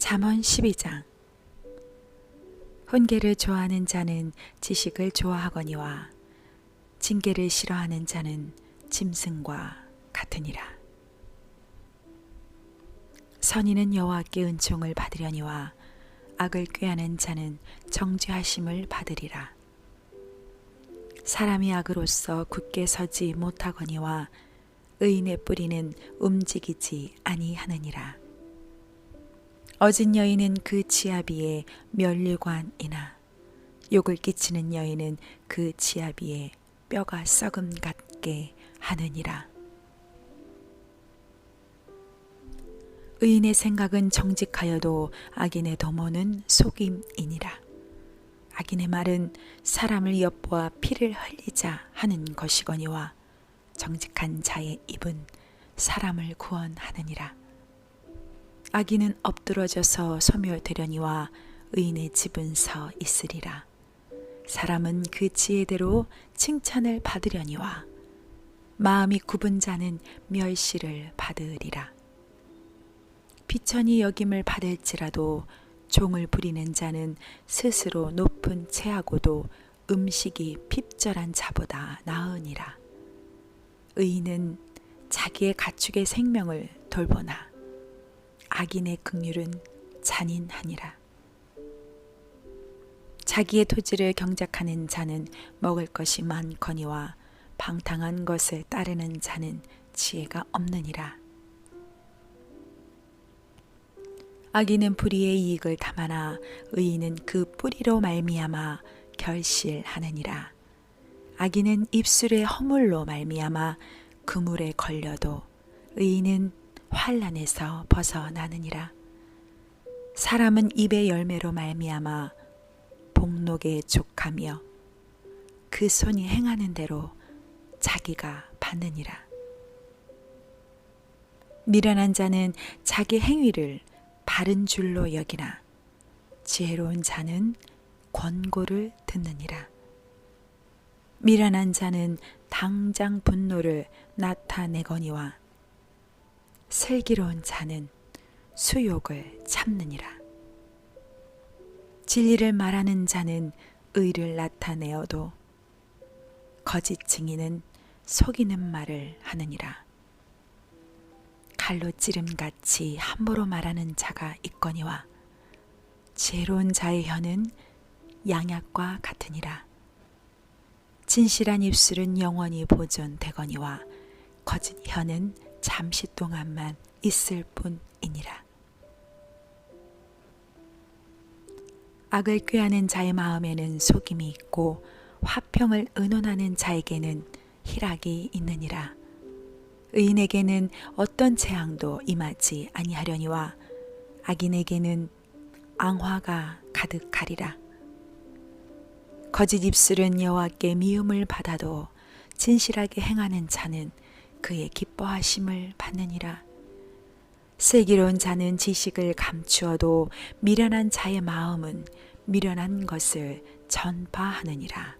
잠언 12장 훈계를 좋아하는 자는 지식을 좋아하거니와 징계를 싫어하는 자는 짐승과 같으니라. 선인은 여호와께 은총을 받으려니와 악을 꾀하는 자는 정죄하심을 받으리라. 사람이 악으로서 굳게 서지 못하거니와 의인의 뿌리는 움직이지 아니하느니라. 어진 여인은 그 지아비의 멸류관이나 욕을 끼치는 여인은 그 지아비의 뼈가 썩음 같게 하느니라. 의인의 생각은 정직하여도 악인의 도모는 속임이니라. 악인의 말은 사람을 엿보아 피를 흘리자 하는 것이거니와 정직한 자의 입은 사람을 구원하느니라. 악인은 엎드러져서 소멸되려니와 의인의 집은 서 있으리라. 사람은 그 지혜대로 칭찬을 받으려니와 마음이 굽은 자는 멸시를 받으리라. 비천이 여김을 받을지라도 종을 부리는 자는 스스로 높은 채하고도 음식이 핍절한 자보다 나으니라. 의인은 자기의 가축의 생명을 돌보나 악인의 극률은 잔인하니라. 자기의 토지를 경작하는 자는 먹을 것이 많거니와 방탕한 것을 따르는 자는 지혜가 없느니라. 악인은 불의의 이익을 담아나 의인은 그 뿌리로 말미암아 결실하느니라. 악인은 입술의 허물로 말미암아 그물에 걸려도 의인은 환란에서 벗어나느니라. 사람은 입의 열매로 말미암아 복록에 족하며 그 손이 행하는 대로 자기가 받느니라. 미련한 자는 자기 행위를 바른 줄로 여기나 지혜로운 자는 권고를 듣느니라. 미련한 자는 당장 분노를 나타내거니와 슬기로운 자는 수욕을 참느니라. 진리를 말하는 자는 의를 나타내어도 거짓 증인은 속이는 말을 하느니라. 칼로 찌름 같이 함부로 말하는 자가 있거니와 지혜로운 자의 혀는 양약과 같으니라. 진실한 입술은 영원히 보존되거니와 거짓 혀는 잠시 동안만 있을 뿐이니라. 악을 꾀하는 자의 마음에는 속임이 있고 화평을 의논하는 자에게는 희락이 있느니라. 의인에게는 어떤 재앙도 임하지 아니하려니와 악인에게는 앙화가 가득하리라. 거짓 입술은 여호와께 미움을 받아도 진실하게 행하는 자는 그의 기뻐하심을 받느니라. 슬기로운 자는 지식을 감추어도 미련한 자의 마음은 미련한 것을 전파하느니라.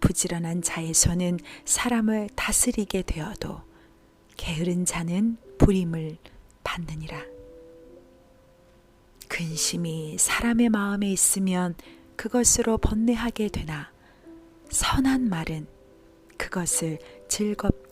부지런한 자의 손은 사람을 다스리게 되어도 게으른 자는 불임을 받느니라. 근심이 사람의 마음에 있으면 그것으로 번뇌하게 되나 선한 말은 그것을 즐겁게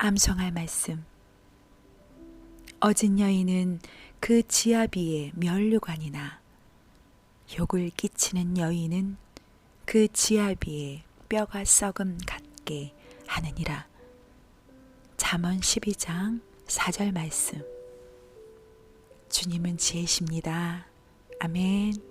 암송할 말씀. 어진 여인은 그 지아비의 멸류관이나 욕을 끼치는 여인은 그 지아비의 뼈가 썩음 같게 하느니라. 잠언 12장 4절 말씀. 주님은 지혜십니다. 아멘.